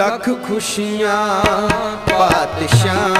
ਲੱਖ ਖੁਸ਼ੀਆਂ ਪਾਤਸ਼ਾਹੀਆਂ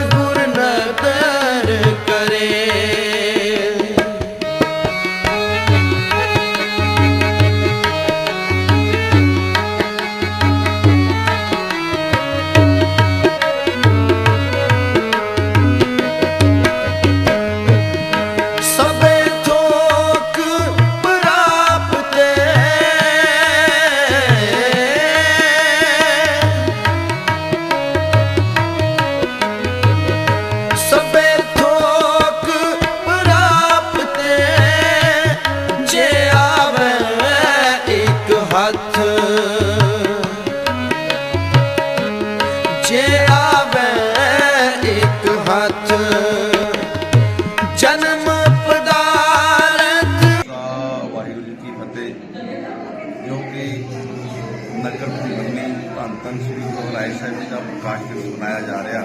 ਨਗਰ ਭੰਗਣੀ ਧੰਨ ਧੰਨ ਸ੍ਰੀ ਗੁਰੂ ਰਾਏ ਸਾਹਿਬ ਜੀ ਦਾ ਪ੍ਰਕਾਸ਼ ਦਿਵਸ ਮਨਾਇਆ ਜਾ ਰਿਹਾ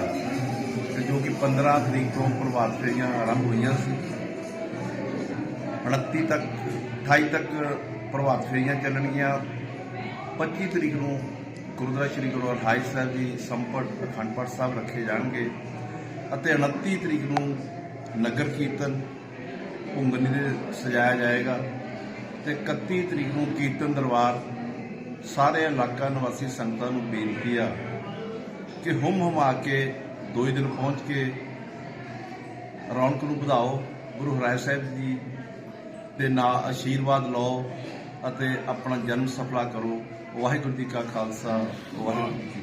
ਤੇ ਜੋ ਕਿ 15 ਤਰੀਕ ਤੋਂ ਪ੍ਰਭਾਤ ਫੇਰੀਆਂ ਆਰੰਭ ਹੋਈਆਂ ਸੀ। 29 ਤੱਕ 28 ਤੱਕ ਪ੍ਰਭਾਤ ਫੇਰੀਆਂ ਚੱਲਣਗੀਆਂ। 25 ਤਰੀਕ ਨੂੰ ਗੁਰਦੁਆਰਾ ਸ੍ਰੀ ਗੁਰੂ ਹਰਰਾਏ ਸਾਹਿਬ ਜੀ ਸੰਪਟ ਅਖੰਡ ਪਾਠ ਸਾਹਿਬ ਰੱਖੇ ਜਾਣਗੇ ਅਤੇ 29 ਤਰੀਕ ਨੂੰ ਨਗਰ ਕੀਰਤਨ ਭੁੰਗਨੀ ਦੇ ਸਜਾਇਆ ਜਾਏਗਾ ਤੇ 31 ਤਰੀਕ ਨੂੰ ਕੀਰਤਨ ਦਰਬਾਰ ਸਾਰੇ ਇਲਾਕਾ ਨਿਵਾਸੀ ਸੰਗਤਾਂ ਨੂੰ ਬੇਨਤੀ ਆ ਕਿ ਹੁਮ ਹੁਮਾ ਕੇ ਦੋ ਹੀ ਦਿਨ ਪਹੁੰਚ ਕੇ ਰੌਣਕ ਨੂੰ ਵਧਾਓ, ਗੁਰੂ ਹਰਿ ਸਾਹਿਬ ਜੀ ਦੇ ਨਾਲ ਆਸ਼ੀਰਵਾਦ ਲਓ ਅਤੇ ਆਪਣਾ ਜਨਮ ਸਫਲਾ ਕਰੋ। ਵਾਹਿਗੁਰੂ ਜੀ ਕਾ ਖਾਲਸਾ, ਵਾਹਿਗੁਰੂ ਜੀ